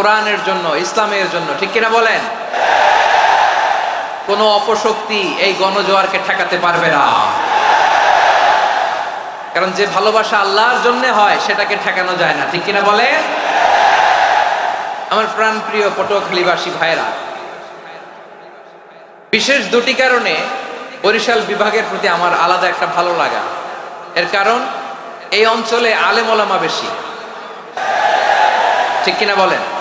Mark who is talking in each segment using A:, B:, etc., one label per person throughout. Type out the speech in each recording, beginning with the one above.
A: কোরআনের জন্য, ইসলামের জন্য, ঠিক কিনা বলেন? কোনো অপশক্তি এই গণজোয়ারকে ঠেকাতে পারবে না। কারণ যে ভালোবাসা আল্লাহর জন্য হয়, সেটাকে ঠেকানো যায় না, ঠিক কিনা বলে আমার প্রাণ প্রিয় পটুয়াখালীবাসী ভাইরা বিশেষ দুটি কারণে বরিশাল বিভাগের প্রতি আমার আলাদা একটা ভালো লাগা। এর কারণ, এই অঞ্চলে আলেম ওলামা বেশি। ঠিক কিনা বলেন?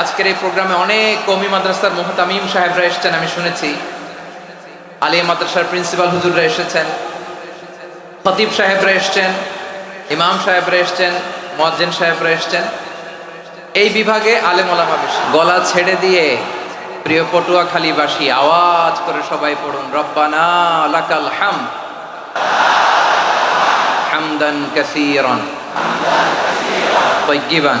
A: আজকের এই প্রোগ্রামে অনেক কমি মাদ্রাসার মোহতামিম সাহেবরা এসেছেন, আমি শুনেছি। আলিয়া মাদ্রাসার প্রিন্সিপাল হুজুররা এসেছেন। ফতিব সাহেবরা এসছেন, ইমাম সাহেবরা এসছেন মজ্জেন সাহেবরা এসছেন। এই বিভাগে আলেম ওলামা গলা ছেড়ে দিয়ে, প্রিয় পটুয়াখালীবাসী, আওয়াজ করে সবাই পড়ুন, রব্বানা লাকাল হাম। হামদান কাসিরন। তৈগিবান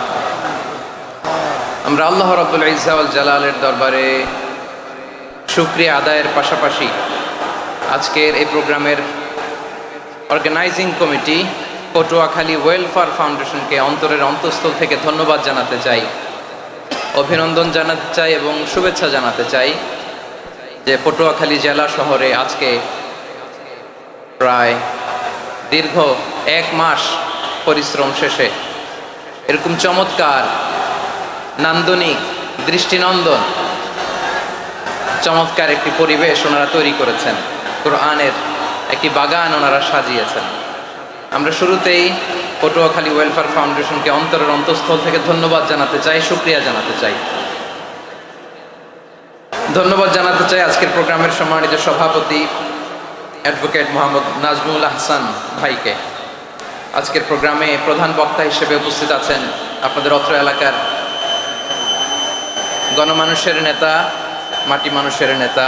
A: আমরা আল্লাহ রব্বুল ইজাউল জালালের দরবারে শুক্রিয়া আদায়ের পাশাপাশি আজকের এই প্রোগ্রামের অর্গানাইজিং কমিটি পটুয়াখালী ওয়েলফেয়ার ফাউন্ডেশনকে অন্তরের অন্তঃস্থল থেকে ধন্যবাদ জানাতে চাই, অভিনন্দন জানাতে চাই এবং শুভেচ্ছা জানাতে চাই যে পটুয়াখালী জেলা শহরে আজকে প্রায় দীর্ঘ এক মাস পরিশ্রম শেষে এরকম চমৎকার নান্দনিক দৃষ্টিনন্দন। চমৎকার একটি পরিবেশ ওনারা তৈরি করেছেন। কোরআনের একটি বাগান ওনারা সাজিয়েছেন। আমরা শুরুতেই পটুয়াখালী ওয়েলফেয়ার ফাউন্ডেশনকে অন্তরের অন্তঃস্থল থেকে ধন্যবাদ জানাতে চাই, সুক্রিয়া জানাতে চাই। ধন্যবাদ জানাতে চাই আজকের প্রোগ্রামের সম্মানিত সভাপতি অ্যাডভোকেট মোহাম্মদ নাজমুল আহসান ভাইকে। আজকের প্রোগ্রামে প্রধান বক্তা হিসেবে উপস্থিত আছেন আপনাদের অত্র এলাকার গণমানুষের নেতা, মাটি মানুষের নেতা।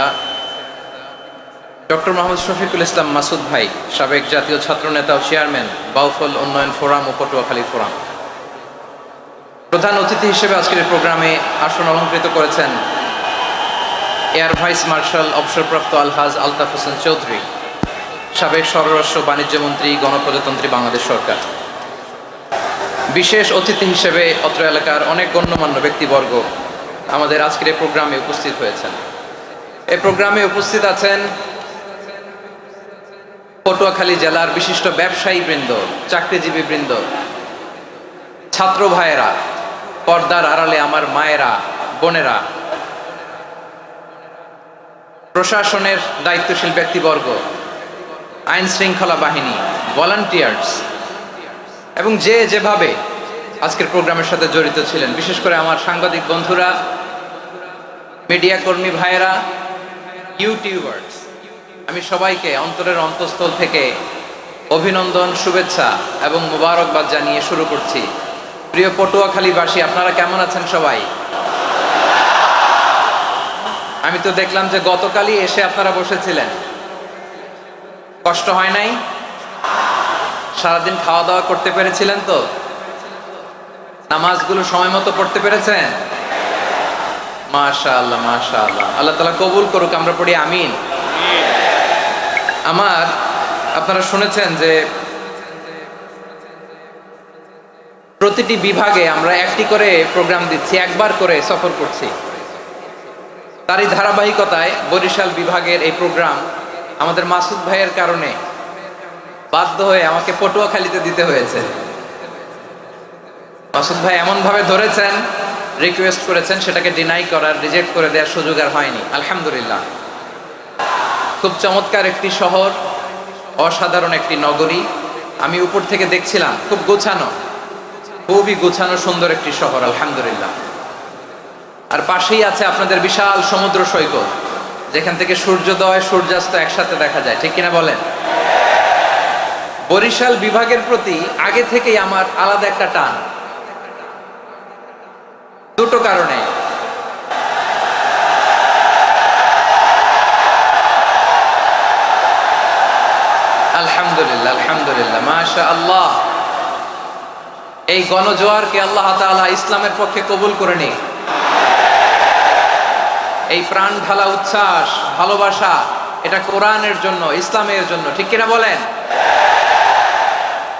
A: ডক্টর মোহাম্মদ শফিকুল ইসলাম মাসুদ ভাই, সাবেক জাতীয় ছাত্র নেতা ও চেয়ারম্যান, বাউফল উন্নয়ন ফোরাম ও পটুয়াখালী ফোরাম। প্রধান অতিথি হিসেবে আজকের প্রোগ্রামে আসন অলঙ্কৃত করেছেন এয়ার ভাইস মার্শাল অবসরপ্রাপ্ত আলহাজ আলতাফ হোসেন চৌধুরী, সাবেক স্বরাষ্ট্র বাণিজ্য মন্ত্রী, গণপ্রজাতন্ত্রী বাংলাদেশ সরকার। বিশেষ অতিথি হিসেবে অত্র এলাকার অনেক গণ্যমান্য ব্যক্তিবর্গ আমাদের আজকের এই প্রোগ্রামে উপস্থিত হয়েছেন। এই প্রোগ্রামে উপস্থিত আছেন পটুয়াখালী জেলার বিশিষ্ট ব্যবসায়ী বৃন্দ চাকরিজীবী বৃন্দ ছাত্র ভাইয়েরা, পর্দার আড়ালে আমার মায়েরা, বোনেরা, প্রশাসনের দায়িত্বশীল ব্যক্তিবর্গ, আইন শৃঙ্খলা বাহিনী ভলান্টিয়ার্স এবং যে যেভাবে আজকের প্রোগ্রামের সাথে জড়িত ছিলেন, বিশেষ করে আমার সাংবাদিক বন্ধুরা মিডিয়া কর্মী ভাইয়েরা ইউটিউবার্স আমি সবাইকে অন্তরের অন্তঃস্থল থেকে অভিনন্দন, শুভেচ্ছা এবং মোবারকবাদ জানিয়ে শুরু করছি। প্রিয় পটুয়াখালীবাসী, আপনারা কেমন আছেন সবাই? আমি তো দেখলাম যে গতকালই এসে আপনারা বসেছিলেন। কষ্ট হয় নাই? সারাদিন খাওয়া দাওয়া করতে পেরেছিলেন তো? নামাজগুলো সময় মতো পড়তে পেরেছেন? মাশা আল্লাহ মাশা আল্লাহ আল্লাহ তালা কবুল করুক, আমরা পড়ি আমিন। আমার, আপনারা শুনেছেন যে প্রতিটি বিভাগে আমরা একটি করে প্রোগ্রাম দিচ্ছি, একবার করে সফর করছি। তারই ধারাবাহিকতায় বরিশাল বিভাগের এই প্রোগ্রাম আমাদের মাসুদ ভাইয়ের কারণে বাধ্য হয়ে আমাকে পটুয়াখালীতে দিতে হয়েছে। মাসুদ ভাই এমনভাবে ধরেছেন রিকোয়েস্ট করেছেন, সেটাকে ডিনাই করার রিজেক্ট করে দেওয়ার সুযোগ আর হয়নি। আলহামদুলিল্লাহ। খুব চমৎকার একটি শহর, অসাধারণ একটি নগরী। আমি উপর থেকে দেখছিলাম, খুব গোছানো। খুবই গোছানো সুন্দর একটি শহর, আলহামদুলিল্লাহ। আর পাশেই আছে আপনাদের বিশাল সমুদ্র সৈকত। যেখান থেকে সূর্যোদয়, সূর্যাস্ত একসাথে দেখা যায়, ঠিক কিনা বলেন? বরিশাল বিভাগের প্রতি আগে থেকেই আমার আলাদা একটা টান। দুটো কারণে। আলহামদুলিল্লাহ আলহামদুলিল্লাহ মাশা আল্লাহ এই গণজোয়ারকে আল্লাহ তালা ইসলামের পক্ষে কবুল করে নি এই প্রাণ ঢালা উচ্ছ্বাস, ভালোবাসা, এটা কোরআনের জন্য, ইসলামের জন্য, ঠিক কিনা বলেন?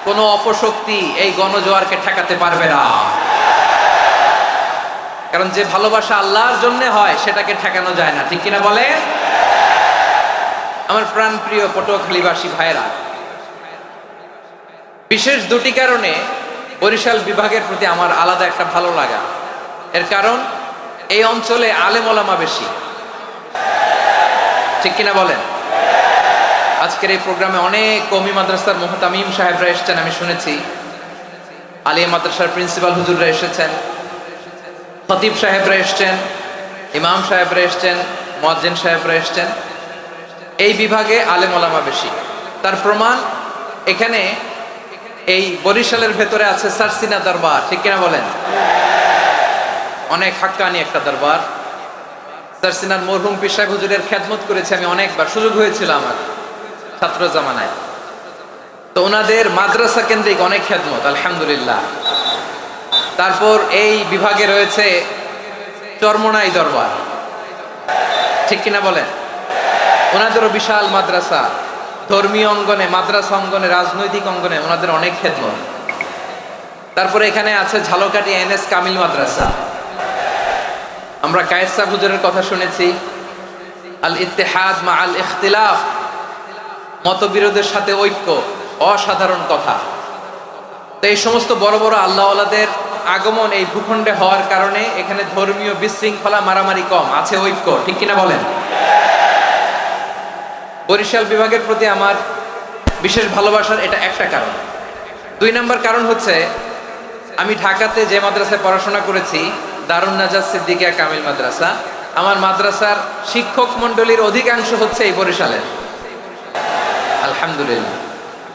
A: কোনো অপশক্তি এই গণজোয়ারকে ঠেকাতে পারবে না। কারণ যে ভালোবাসা আল্লাহর জন্য হয়, সেটাকে ঠেকানো যায় না। ঠিক কিনা বলে? আমার প্রাণ প্রিয় পটুয়াখালীবাসী ভাইরা বিশেষ দুটি কারণে বরিশাল বিভাগের প্রতি আমার আলাদা একটা ভালো লাগা। এর কারণ, এই অঞ্চলে আলেম ওলামা বেশি। ঠিক কিনা বলেন? আজকের এই প্রোগ্রামে অনেক কমি মাদ্রাসার মোহতামিম সাহেবরা এসেছেন, আমি শুনেছি। আলিয়া মাদ্রাসার প্রিন্সিপাল হুজুররা এসেছেন। খতিব সাহেবরা এসছেন, ইমাম সাহেবরা এসছেন মজ্জেন সাহেবরা এসছেন। এই বিভাগে আলেম ওলামা বেশি। তার প্রমাণ এখানে এই বরিশালের ভেতরে আছে সারসিনা দরবার, ঠিক কিনা বলেন? অনেক হাক্কানি একটা দরবার। সারসিনার মরহুম পিসাক হুজুরের খেদমত করেছি আমি অনেকবার, সুযোগ হয়েছিল আমার ছাত্র জামানায়। তো ওনাদের মাদ্রাসা কেন্দ্রিক অনেক খেদমত, আলহামদুলিল্লাহ। তারপর এই বিভাগে রয়েছে চরমোনাই দরবার। ঠিক কিনা বলেন? ওনাদেরও বিশাল মাদ্রাসা। ধর্মীয় অঙ্গনে, মাদ্রাসা অঙ্গনে, রাজনৈতিক অঙ্গনে ওনাদের অনেক খেদমত। তারপরে এখানে আছে ঝালকাটি এন এস কামিল মাদ্রাসা। আমরা কায়েসা হুজুরের কথা শুনেছি। আল ইত্তেহাদ মা আল ইখতিলাফ। মতবিরোধের সাথে ঐক্য, অসাধারণ কথা। তো এই সমস্ত বড় বড় আল্লাহওয়ালাদের আগমন এই ভূখণ্ডে হওয়ার কারণে এখানে ধর্মীয় বিশৃঙ্খলা মারামারি কম, আছে ঐক্য, ঠিক কিনা বলেন? বরিশাল বিভাগের প্রতি আমার বিশেষ ভালোবাসার এটা একটা কারণ। দুই নম্বর কারণ হচ্ছে, আমি ঢাকাতে যে মাদ্রাসায় পড়াশোনা করেছি দারুণ নাজাজ সিদ্দিকিয়া কামিল মাদ্রাসা, আমার মাদ্রাসার শিক্ষক মণ্ডলীর অধিকাংশ হচ্ছে এই বরিশালের। আলহামদুলিল্লাহ।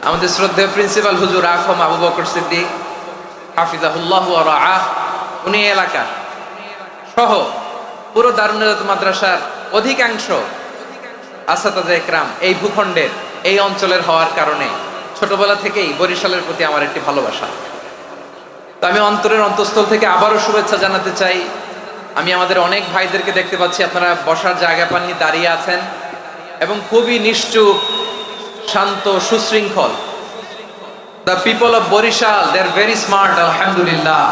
A: আমাদের শ্রদ্ধেয় প্রিন্সিপাল হুজুর আখম আবু বকর সিদ্দিক হাফিজাহুল্লাহ আহ উনি এলাকার। সহ পুরো দারুনাজাত মাদ্রাসার অধিকাংশ আসাতাজা একরাম এই ভূখণ্ডের, এই অঞ্চলের হওয়ার কারণে ছোটবেলা থেকেই বরিশালের প্রতি আমার একটি ভালোবাসা। তো আমি অন্তরের অন্তঃস্থল থেকে আবারও শুভেচ্ছা জানাতে চাই। আমি আমাদের অনেক ভাইদেরকে দেখতে পাচ্ছি, আপনারা বসার জায়গা পাননি, দাঁড়িয়ে আছেন। এবং খুবই নিশ্চুপ শান্ত, সুশৃঙ্খল the people of Barishal they are very smart আলহামদুলিল্লাহ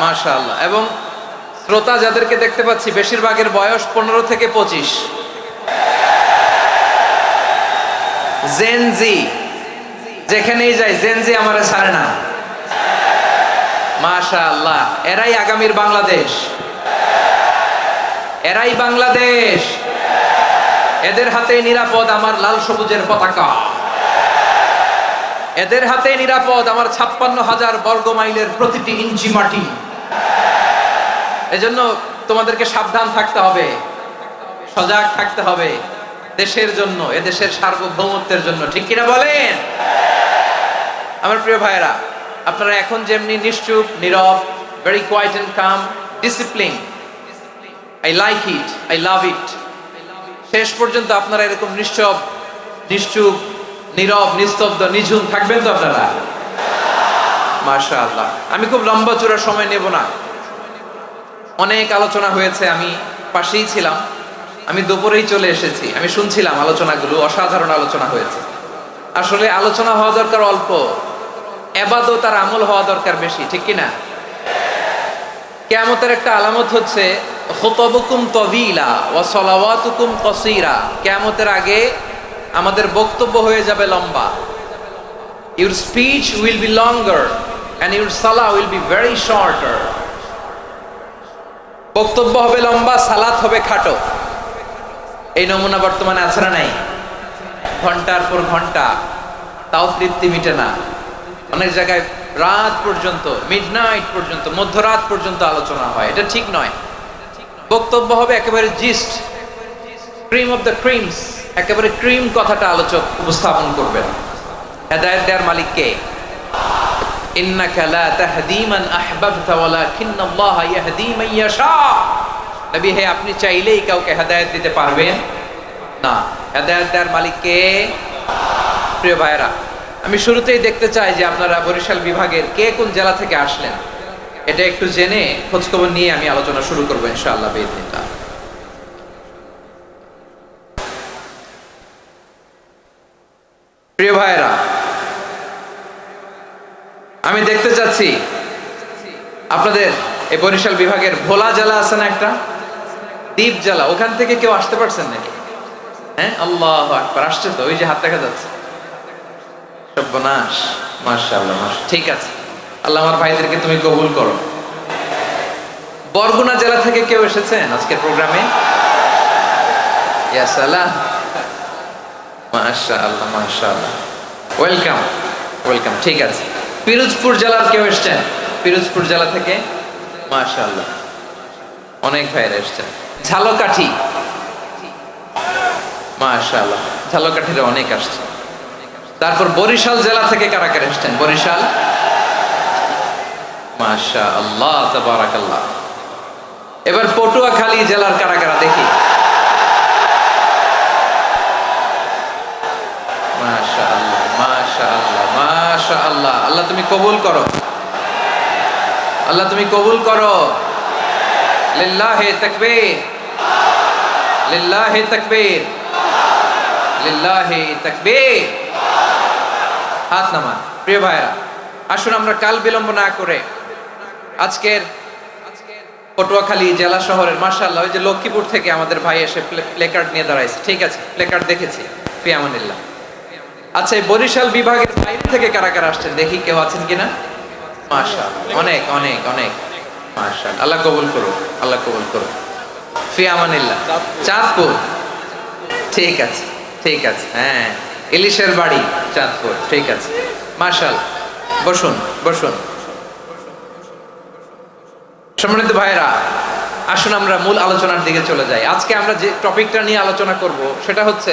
A: মাশাআল্লাহ এবং শ্রোতা যাদেরকে দেখতে পাচ্ছি, বেশিরভাগের বয়স পনেরো থেকে পঁচিশ। জেনজি যেখানেই যাই জেনজি আমার ছাড়ে না। মাশা আল্লাহ এরাই আগামীর বাংলাদেশ। এরাই বাংলাদেশ। এদের হাতে নিরাপদ আমার লাল সবুজের পতাকা। এদের হাতে নিরাপদ আমার ছাপ্পান্ন হাজার বর্গ মাইলের প্রতিটি ইঞ্চি মাটি। এজন্য তোমাদেরকে সাবধান থাকতে হবে, সজাগ থাকতে হবে দেশের জন্য এ দেশের সার্বভৌমত্বের জন্য। ঠিক কিনা বলেন? আমার প্রিয় ভাইরা আপনারা এখন যেমনি নিশ্চুপ, নীরব very quiet and calm discipline I like it I love it শেষ পর্যন্ত আপনারা এরকম নিশ্চব, নিশ্চুপ নীরব, নিস্তব্ধ, নিঝুম থাকবেন তো আপনারা? মাশা আল্লাহ আমি খুব লম্বা চূড়া সময় নেব না। অনেক আলোচনা হয়েছে, আমি পাশেই ছিলাম। আমি দুপুরেই চলে এসেছি। আমি শুনছিলাম আলোচনাগুলো, অসাধারণ আলোচনা হয়েছে। আসলে আলোচনা হওয়া দরকার অল্প। এবাদত তার আমল হওয়া দরকার বেশি, ঠিক কিনা? কেয়ামতের একটা আলামত হচ্ছে, খুতবুকুম তবিলা ও সলাওয়াতুকুম কসিরা। কেয়ামতের আগে আমাদের বক্তব্য হয়ে যাবে লম্বা। Your speech will be longer and your সালা উইল বি ভেরি শর্টার বক্তব্য হবে লম্বা, সালাত হবে খাটো। এই নমুনা বর্তমানে আছে না নাই? ঘণ্টার পর ঘণ্টা, তাও তৃপ্তি মিটে না। অনেক জায়গায় রাত পর্যন্ত মিড নাইট পর্যন্ত, মধ্যরাত পর্যন্ত আলোচনা হয়। এটা ঠিক নয়। বক্তব্য হবে একেবারে gist cream of the creams একেবারে ক্রিম কথাটা আলোচক উপস্থাপন করবেন। হেদায়ত দেওয়ার মালিক কে? আপনি চাইলেই কাউকে হেদায়েত দিতে পারবেন না। হেদায়েত মালিক কে? প্রিয় ভাইয়েরা, আমি শুরুতেই দেখতে চাই যে আপনারা বরিশাল বিভাগের কে কোন জেলা থেকে আসলেন। এটা একটু জেনে খোঁজখবর নিয়ে আমি আলোচনা শুরু করব ইনশাআল্লাহ বেদিনটা প্রিয় ভাইয়েরা, আমি দেখতে চাচ্ছি আপনাদের এই বরিশাল বিভাগের ভোলা জেলা আছে না একটা? দ্বীপ জেলা। ওখান থেকে কেউ আসতে পারছেন নাকি? হ্যাঁ? আল্লাহ আসছে তো? ওই যে হাত দেখা যাচ্ছে। সর্বনাশ। মাশাআল্লাহ মাশ ঠিক আছে। আল্লাহ আমার ভাইদেরকে তুমি কবুল করো। বরগুনা জেলা থেকে কেউ এসেছেন আজকের প্রোগ্রামে? মাশাআল্লাহ মাশাআল্লাহ। ওয়েলকাম ওয়েলকাম ঠিক আছে। পিরোজপুর জেলার কেউ এসেছেন? পিরোজপুর জেলা থেকে? মাশাআল্লাহ। অনেক ভাইরা এসেছেন। ঝালকাঠি। মাশাআল্লাহ, ঝালকাঠিরা অনেক আসছে। তারপর বরিশাল জেলা থেকে কারা কারা এসেছেন? বরিশাল? মাশা আল্লাহ এবার পটুয়াখালী জেলার কারা কারা দেখি মাশা আল্লাহ মাশা আল্লাহ মাশা আল্লাহ আল্লাহ তুমি কবুল করো। আল্লাহ তুমি কবুল করো। লিল্লাহে তাকবীর। লিল্লাহে তাকবীর। লিল্লাহে তাকবীর। হাত নামান। প্রিয় ভাইরা আসুন আমরা কাল বিলম্ব না করে আজকের পটুয়াখালী জেলা শহরের মার্শাল্লাহ ওই যে লক্ষ্মীপুর থেকে আমাদের ভাই এসে প্লেকার্ড নিয়ে দাঁড়াইছে। ঠিক আছে প্লেকার্ড দেখেছি। ফিয়ামানিল্লাহ। আচ্ছা এই বরিশাল বিভাগের বাইরে থেকে কারা কারা আসছেন? দেখি কেউ আছেন কিনা? অনেক অনেক অনেক। আল্লাহ কবুল করো আল্লাহ কবুল করো চাঁদপুর। ঠিক আছে ঠিক আছে হ্যাঁ। ইলিশের বাড়ি, চাঁদপুর, ঠিক আছে। মার্শাল বসুন বসুন। সম্মানিত ভাইরা আসুন আমরা মূল আলোচনার দিকে চলে যাই। আজকে আমরা যে টপিকটা নিয়ে আলোচনা করব, সেটা হচ্ছে